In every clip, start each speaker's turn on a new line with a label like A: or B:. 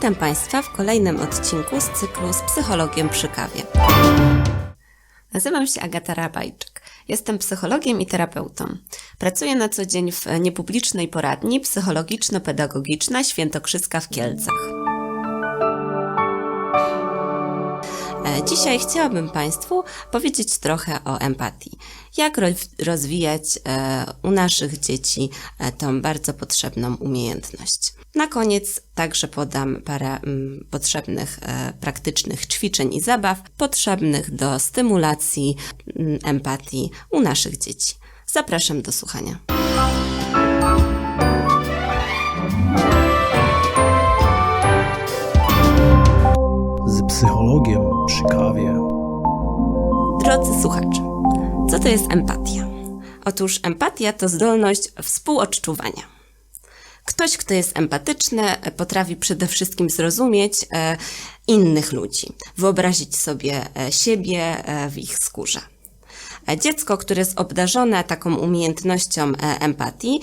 A: Witam Państwa w kolejnym odcinku z cyklu z psychologiem przy kawie. Nazywam się Agata Rabajczyk. Jestem psychologiem i terapeutą. Pracuję na co dzień w niepublicznej poradni psychologiczno-pedagogiczna Świętokrzyska w Kielcach. Dzisiaj chciałabym Państwu powiedzieć trochę o empatii. Jak ro- rozwijać e, u naszych dzieci e, tą bardzo potrzebną umiejętność. Na koniec także podam parę mm, potrzebnych e, praktycznych ćwiczeń i zabaw potrzebnych do stymulacji mm, empatii u naszych dzieci. Zapraszam do słuchania.
B: Psychologiem przy kawie.
A: Drodzy słuchacze, co to jest empatia? Otóż empatia to zdolność współodczuwania. Ktoś, kto jest empatyczny, potrafi przede wszystkim zrozumieć e, innych ludzi, wyobrazić sobie e, siebie e, w ich skórze. Dziecko, które jest obdarzone taką umiejętnością empatii,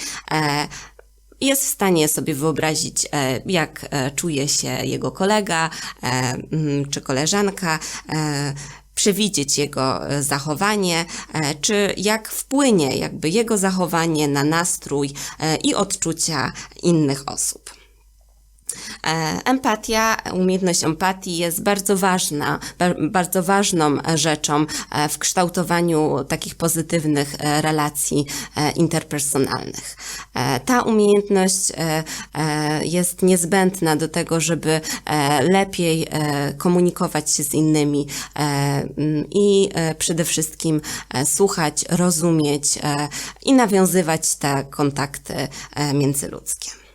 A: jest w stanie sobie wyobrazić, e, jak e, czuje się jego kolega e, czy koleżanka, przewidzieć jego zachowanie, czy jak wpłynie jakby jego zachowanie na nastrój i odczucia innych osób. E, Empatia, umiejętność empatii jest bardzo ważna, ba- bardzo ważną rzeczą e, w kształtowaniu takich pozytywnych e, relacji interpersonalnych. Ta umiejętność jest niezbędna do tego, żeby lepiej komunikować się z innymi i przede wszystkim słuchać, rozumieć i nawiązywać te kontakty międzyludzkie.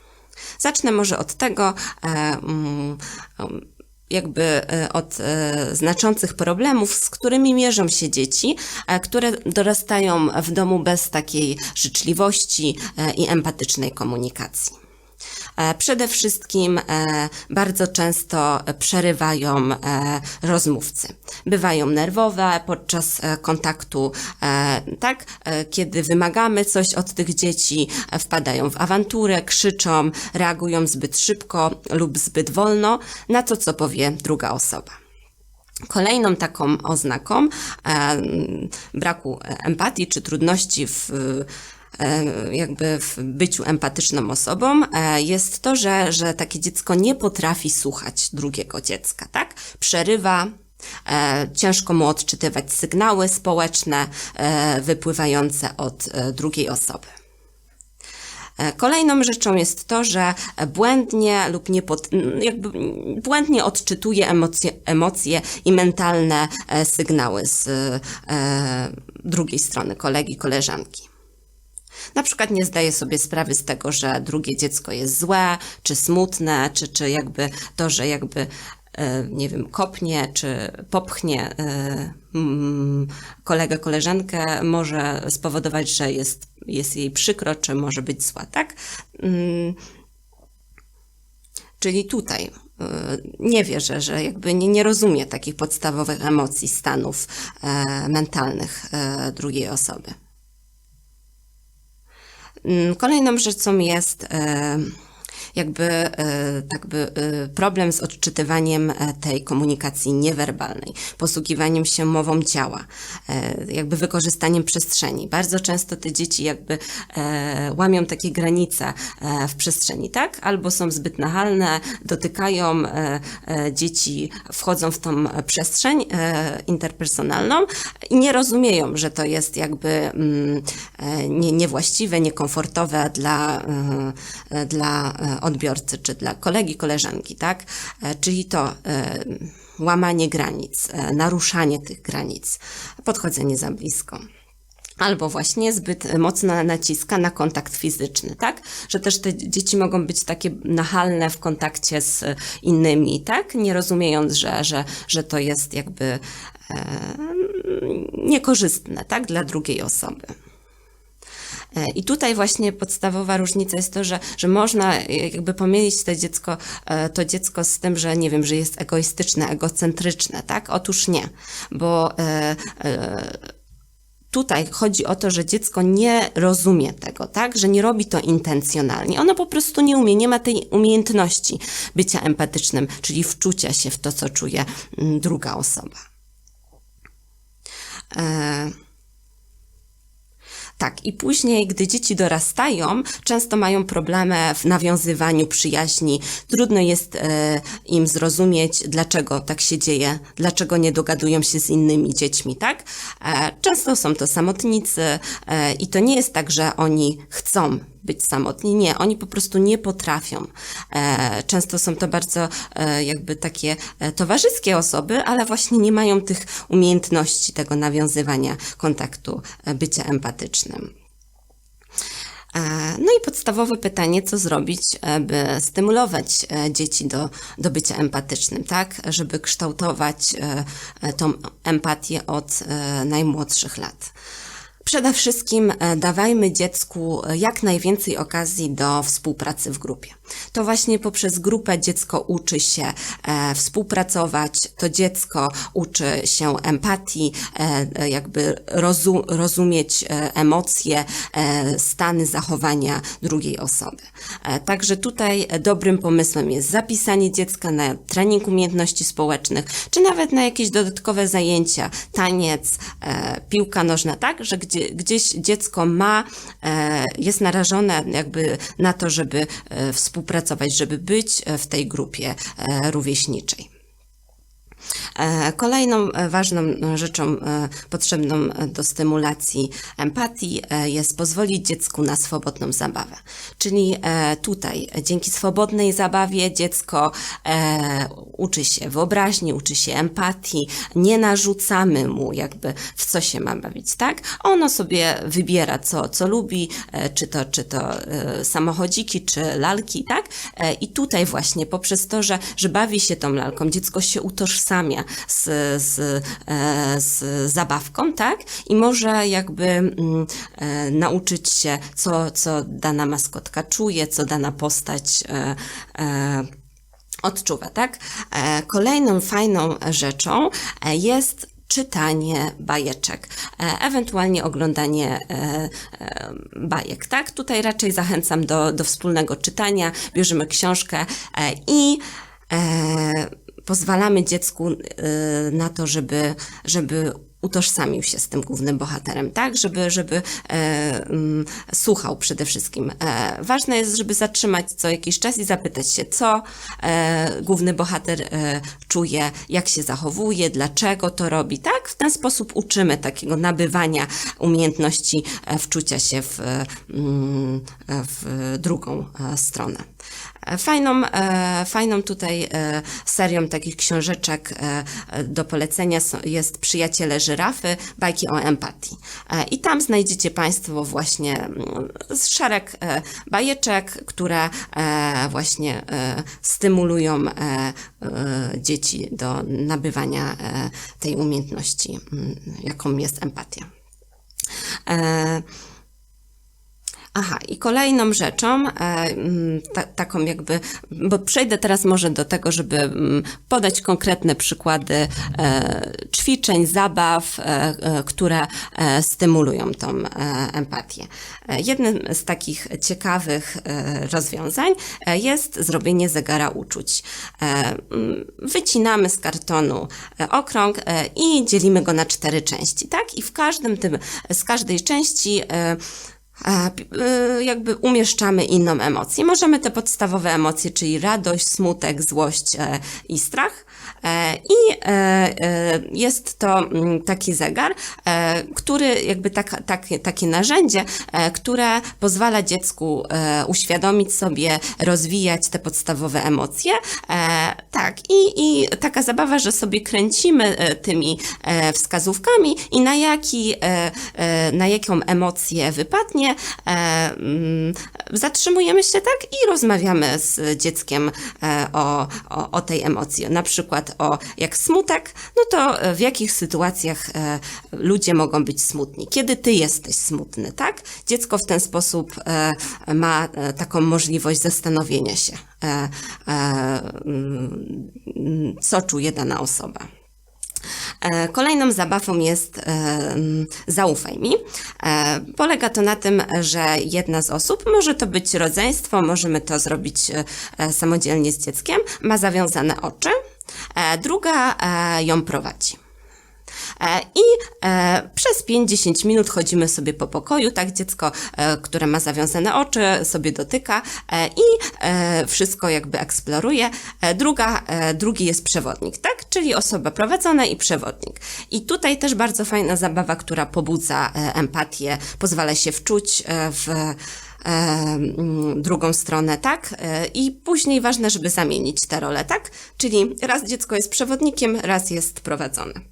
A: Zacznę może od tego, e, mm, um, jakby e, od e, znaczących problemów, z którymi mierzą się dzieci, które dorastają w domu bez takiej życzliwości i empatycznej komunikacji. E, Przede wszystkim e, bardzo często przerywają e, rozmówcy. Bywają nerwowe podczas kontaktu, tak? Kiedy wymagamy coś od tych dzieci, wpadają w awanturę, krzyczą, reagują zbyt szybko lub zbyt wolno na to, co powie druga osoba. Kolejną taką oznaką e, braku empatii czy trudności w jakby w byciu empatyczną osobą e, jest to, że, że takie dziecko nie potrafi słuchać drugiego dziecka, tak? Przerywa, e, ciężko mu odczytywać sygnały społeczne e, wypływające od e, drugiej osoby. E, Kolejną rzeczą jest to, że błędnie lub nie pod, jakby błędnie odczytuje emocje, emocje i mentalne e, sygnały z e, drugiej strony kolegi, koleżanki. Na przykład nie zdaje sobie sprawy z tego, że drugie dziecko jest złe, czy smutne, czy, czy jakby to, że jakby e, nie wiem, kopnie czy popchnie e, mm, kolegę, koleżankę, może spowodować, że jest, jest jej przykro, czy może być zła, tak? Mm, Czyli tutaj y, nie wierzę, że jakby nie, nie rozumie takich podstawowych emocji, stanów e, mentalnych e, drugiej osoby. Mm, Kolejną rzeczą jest e, jakby, e, jakby e, problem z odczytywaniem e, tej komunikacji niewerbalnej, posługiwaniem się mową ciała, jakby wykorzystaniem przestrzeni. Bardzo często te dzieci jakby łamią takie granice w przestrzeni, tak? Albo są zbyt nachalne, dotykają dzieci, wchodzą w tą przestrzeń interpersonalną i nie rozumieją, że to jest jakby mm, nie, niewłaściwe, niekomfortowe dla, dla odbiorcy, czy dla kolegi, koleżanki, tak? E, Czyli to e, łamanie granic, e, naruszanie tych granic, podchodzenie za blisko. Albo właśnie zbyt mocno naciska na kontakt fizyczny, tak? Że też te dzieci mogą być takie nachalne w kontakcie z innymi, tak? Nie rozumiejąc, że, że, że to jest jakby e, niekorzystne, tak? Dla drugiej osoby. E, I tutaj właśnie podstawowa różnica jest to, że, że można e, jakby pomylić to dziecko, e, to dziecko z tym, że nie wiem, że jest egoistyczne, egocentryczne, tak? Otóż nie, bo e, e, tutaj chodzi o to, że dziecko nie rozumie tego, tak? Że nie robi to intencjonalnie. Ono po prostu nie umie, nie ma tej umiejętności bycia empatycznym, czyli wczucia się w to, co czuje mm, druga osoba. Tak, i później, gdy dzieci dorastają, często mają problemy w nawiązywaniu przyjaźni. Trudno jest e, im zrozumieć, dlaczego tak się dzieje, dlaczego nie dogadują się z innymi dziećmi, tak? E, często są to samotnicy e, i to nie jest tak, że oni chcą być samotni. Nie, oni po prostu nie potrafią. E, często są to bardzo e, jakby takie e, towarzyskie osoby, ale właśnie nie mają tych umiejętności tego nawiązywania kontaktu, bycia empatycznym. No i podstawowe pytanie, co zrobić, by stymulować dzieci do, do bycia empatycznym, tak? Żeby kształtować tą empatię od najmłodszych lat. Przede wszystkim e, dawajmy dziecku e, jak najwięcej okazji do współpracy w grupie. To właśnie poprzez grupę dziecko uczy się e, współpracować, to dziecko uczy się empatii, jakby rozu, rozumieć emocje, stany zachowania drugiej osoby. Także tutaj dobrym pomysłem jest zapisanie dziecka na trening umiejętności społecznych, czy nawet na jakieś dodatkowe zajęcia, taniec, piłka nożna, tak, że gdzie, gdzieś dziecko ma, e, jest narażone jakby na to, żeby e, współpracować, żeby być e, w tej grupie rówieśniczej. E, Kolejną e, ważną rzeczą e, potrzebną e, do stymulacji empatii jest pozwolić dziecku na swobodną zabawę. Czyli tutaj dzięki swobodnej zabawie dziecko uczy się wyobraźni, uczy się empatii, nie narzucamy mu jakby w co się ma bawić, tak? Ono sobie wybiera co, co lubi, czy to, czy to samochodziki, czy lalki, tak? I tutaj właśnie poprzez to, że, że bawi się tą lalką, dziecko się utożsamia z, z, e, z zabawką, tak? I może jakby mm, e, nauczyć się, co, co dana maskotka czuje, co dana postać e, odczuwa, tak? Kolejną fajną rzeczą jest czytanie bajeczek, ewentualnie oglądanie bajek, tak? Tutaj raczej zachęcam do, do wspólnego czytania, bierzemy książkę i pozwalamy dziecku e, na to, żeby, żeby utożsamił się z tym głównym bohaterem, tak? Żeby, żeby e, mm, słuchał przede wszystkim. E, ważne jest, żeby zatrzymać co jakiś czas i zapytać się, co e, główny bohater e, czuje, jak się zachowuje, dlaczego to robi, tak? W ten sposób uczymy takiego nabywania umiejętności e, wczucia się w, mm, e, w drugą e, stronę. E, Fajną, e, fajną tutaj e, serią takich książeczek do polecenia jest Przyjaciele żyrafy, bajki o empatii. I tam znajdziecie Państwo właśnie mm, szereg bajeczek, które właśnie stymulują dzieci do nabywania tej umiejętności, mm, jaką jest empatia. Aha, i kolejną rzeczą, e, mm, ta, taką jakby, bo przejdę teraz może do tego, żeby mm, podać konkretne przykłady e, ćwiczeń, zabaw, e, które stymulują tą empatię. Jednym z takich ciekawych rozwiązań jest zrobienie zegara uczuć. Mm, Wycinamy z kartonu okrąg i dzielimy go na cztery części, tak? I w każdym tym, z każdej części jakby umieszczamy inną emocję. Możemy te podstawowe emocje, czyli radość, smutek, złość e, i strach. E, I e, e, jest to mm, taki zegar, e, który jakby tak, tak, takie narzędzie, e, które pozwala dziecku e, uświadomić sobie, rozwijać te podstawowe emocje. Tak, i, i taka zabawa, że sobie kręcimy e, tymi e, wskazówkami i na, jaki, e, na jaką emocję wypadnie, mm, zatrzymujemy się tak i rozmawiamy z dzieckiem o, o, o tej emocji. Na przykład o jak smutek, no to w jakich sytuacjach ludzie mogą być smutni. Kiedy ty jesteś smutny, tak? Dziecko w ten sposób ma taką możliwość zastanowienia się, co czuje dana osoba. E, Kolejną zabawą jest e, mm, zaufaj mi. E, Polega to na tym, że jedna z osób, może to być rodzeństwo, możemy to zrobić e, e, samodzielnie z dzieckiem, ma zawiązane oczy, e, druga e, ją prowadzi. E, I e, przez 5-10 minut chodzimy sobie po pokoju, tak dziecko, e, które ma zawiązane oczy, sobie dotyka i wszystko jakby eksploruje. Druga, drugi jest przewodnik, tak? Czyli osoba prowadzona i przewodnik. I tutaj też bardzo fajna zabawa, która pobudza empatię, pozwala się wczuć w mm, drugą stronę, tak? I później ważne, żeby zamienić te role, tak? Czyli raz dziecko jest przewodnikiem, raz jest prowadzone.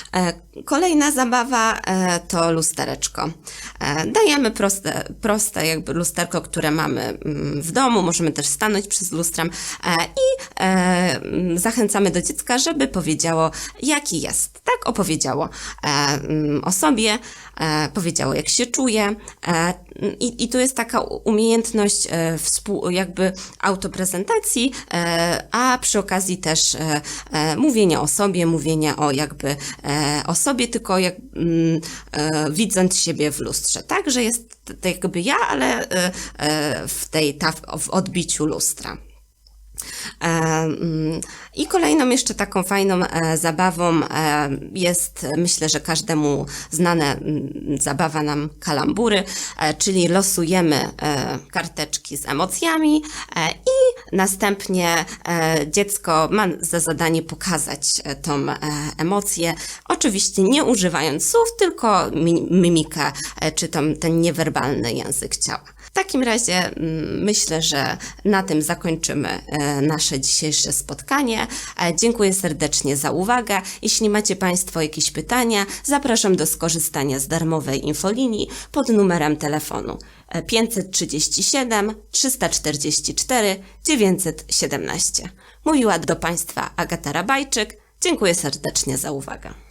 A: Kolejna zabawa e, to lustereczko. E, Dajemy proste, proste jakby lusterko, które mamy mm, w domu, możemy też stanąć przed lustrem e, i e, mm, zachęcamy do dziecka, żeby powiedziało, jaki jest. Tak, opowiedziało e, mm, o sobie, e, powiedziało, jak się czuje. e, I, I tu jest taka umiejętność e, współ, jakby autoprezentacji, e, a przy okazji też e, e, mówienia o sobie, mówienia o jakby e, o sobie, tylko jak, mm, e, widząc siebie w lustrze, tak? Że jest to jakby ja, ale e, e, w tej ta, w odbiciu lustra. E, mm, I kolejną jeszcze taką fajną e, zabawą e, jest, myślę, że każdemu znane mm, zabawa nam kalambury, czyli losujemy karteczki z emocjami i następnie dziecko ma za zadanie pokazać tą emocję, oczywiście nie używając słów, tylko mi- mimikę, czy tam ten niewerbalny język ciała. W takim razie mm, myślę, że na tym zakończymy e, nasze dzisiejsze spotkanie. E, Dziękuję serdecznie za uwagę. Jeśli macie Państwo jakieś pytania, zapraszam do skorzystania z darmowej infolinii pod numerem telefonu e, 537 344 917. Mówiła do Państwa Agata Rabajczyk. Dziękuję serdecznie za uwagę.